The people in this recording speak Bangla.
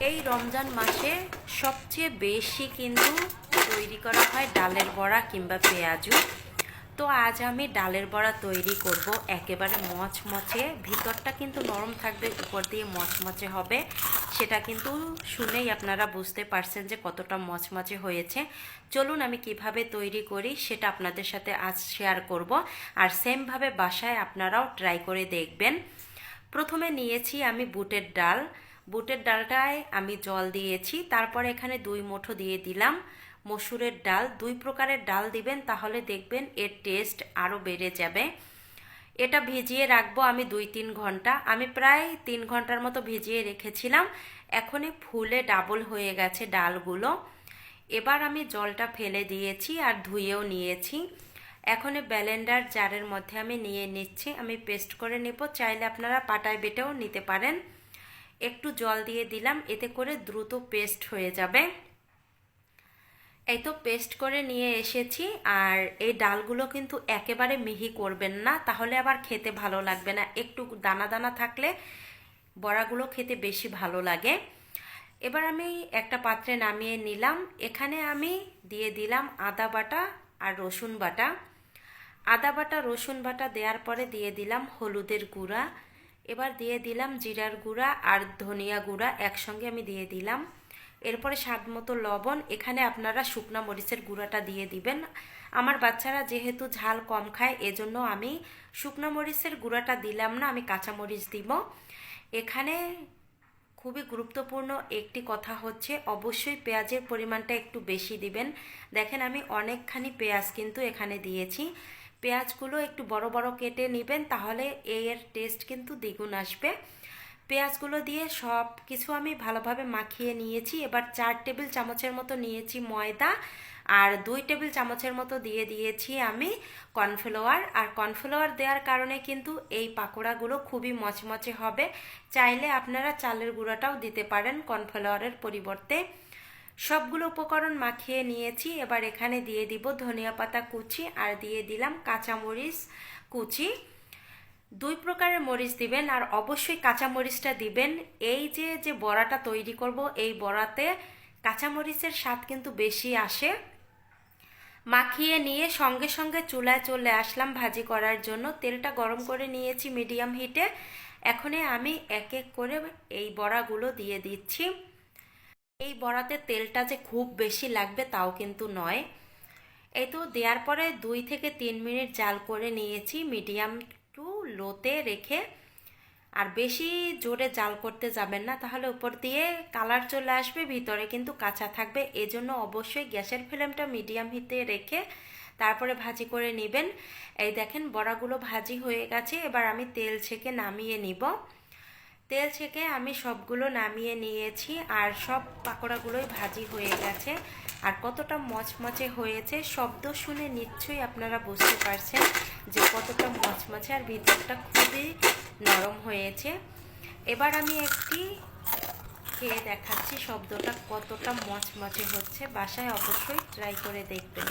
এই রমজান মাসে সবচেয়ে বেশি কিন্তু তৈরি করা হয় ডালের বড়া কিংবা পেঁয়াজু। তো আজ আমি ডালের বড়া তৈরি করব। একেবারে মচমচে। ভিতরটা কিন্তু নরম থাকবে, উপর দিয়ে মচমচে হবে। সেটা কিন্তু শুনেই আপনারা বুঝতে পারছেন যে কতটা মচমচে হয়েছে। চলুন আমি কীভাবে তৈরি করি সেটা আপনাদের সাথে আজ শেয়ার করব। আর সেমভাবে বাসায় আপনারাও ট্রাই করে দেখবেন। প্রথমে নিয়েছি আমি বুটের ডাল। বুটের ডালটায় আমি জল দিয়েছি, তারপর এখানে দুই মুঠো দিয়ে দিলাম মসুরের ডাল। দুই প্রকারের ডাল দিবেন, তাহলে দেখবেন এর টেস্ট আরও বেড়ে যাবে। এটা ভিজিয়ে রাখব আমি দুই তিন ঘণ্টা। আমি প্রায় তিন ঘণ্টার মতো ভিজিয়ে রেখেছিলাম। এখনই ফুলে ডাবল হয়ে গেছে ডালগুলো। এবার আমি জলটা ফেলে দিয়েছি আর ধুয়েও নিয়েছি। এখন ব্যালেন্ডার জারের মধ্যে আমি নিয়ে নিচ্ছি। আমি পেস্ট করে নেব। চাইলে আপনারা পাটায় বেটেও নিতে পারেন। একটু জল দিয়ে দিলাম, এতে করে দ্রুত পেস্ট হয়ে যাবে। এই তো পেস্ট করে নিয়ে এসেছি, আর এই ডালগুলো কিন্তু একেবারে মিহি করবেন না, তাহলে আবার খেতে ভালো লাগবে না। একটু দানা দানা থাকলে বড়াগুলো খেতে বেশি ভালো লাগে। এবার আমি একটা পাত্রে নামিয়ে নিলাম। এখানে আমি দিয়ে দিলাম আদা বাটা আর রসুন বাটা। আদা বাটা, রসুন বাটা দেওয়ার পরে দিয়ে দিলাম হলুদের গুঁড়া। এবার দিয়ে দিলাম জিরার গুঁড়া আর ধনিয়া গুঁড়া একসঙ্গে আমি দিয়ে দিলাম। এরপরে স্বাদ মতো লবণ, এখানে আপনারা শুকনা মরিচের গুঁড়াটা দিয়ে দিবেন। আমার বাচ্চারা যেহেতু ঝাল কম খায়, এজন্য আমি শুকনো মরিচের গুঁড়াটা দিলাম না, আমি কাঁচা মরিচ দিব। এখানে খুবই গুরুত্বপূর্ণ একটি কথা হচ্ছে, অবশ্যই পেঁয়াজের পরিমাণটা একটু বেশি দিবেন। দেখেন আমি অনেকখানি পেঁয়াজ কিন্তু এখানে দিয়েছি। পেঁয়াজগুলো একটু বড় বড় কেটে নেবেন, তাহলে এর টেস্ট কিন্তু দ্বিগুণ আসবে। পেঁয়াজগুলো দিয়ে সব কিছু আমি ভালোভাবে মাখিয়ে নিয়েছি। এবার চার টেবিল চামচের মতো নিয়েছি ময়দা, আর দুই টেবিল চামচের মতো দিয়ে দিয়েছি আমি কর্নফ্লাওয়ার। আর কর্নফ্লাওয়ার দেওয়ার কারণে কিন্তু এই পাকোড়াগুলো খুবই মচমচে হবে। চাইলে আপনারা চালের গুঁড়াটাও দিতে পারেন কর্নফ্লাওয়ারের পরিবর্তে। সবগুলো উপকরণ মাখিয়ে নিয়েছি। এবার এখানে দিয়ে দিব ধনিয়া পাতা কুচি আর দিয়ে দিলাম কাঁচামরিচ কুচি। দুই প্রকারের মরিচ দিবেন আর অবশ্যই কাঁচা মরিচটা দিবেন। এই যে যে বড়াটা তৈরি করব, এই বড়াতে কাঁচামরিচের স্বাদ কিন্তু বেশি আসে। মাখিয়ে নিয়ে সঙ্গে সঙ্গে চুলায় চলে আসলাম ভাজি করার জন্য। তেলটা গরম করে নিয়েছি মিডিয়াম হিটে। এখনই আমি এক এক করে এই বড়াগুলো দিয়ে দিচ্ছি। এই বড়াতে তেলটা যে খুব বেশি লাগবে তাও কিন্তু নয়। এই তো দেওয়ার পরে দুই থেকে তিন মিনিট জাল করে নিয়েছি, মিডিয়াম টু লোতে রেখে। আর বেশি জোরে জাল করতে যাবেন না, তাহলে উপর দিয়ে কালার চলে আসবে, ভিতরে কিন্তু কাঁচা থাকবে। এজন্য অবশ্যই গ্যাসের ফ্লেমটা মিডিয়াম হিতে রেখে তারপরে ভাজি করে নেবেন। এই দেখেন বড়াগুলো ভাজি হয়ে গেছে, এবার আমি তেল ছেঁকে নামিয়ে নিব। তেল ছেঁকে আমি সবগুলো নামিয়ে নিয়েছি আর সব পাকোড়াগুলোই ভাজি হয়ে গেছে। আর কতটা মচমচে হয়েছে শব্দ শুনে নিশ্চয়ই আপনারা বুঝতে পারছেন যে কতটা মচমচে আর ভিতরটা খুবই নরম হয়েছে। এবার আমি একটি খেয়ে দেখাচ্ছি শব্দটা কতটা মচমচে হচ্ছে। বাসায় অবশ্যই ট্রাই করে দেখবেন।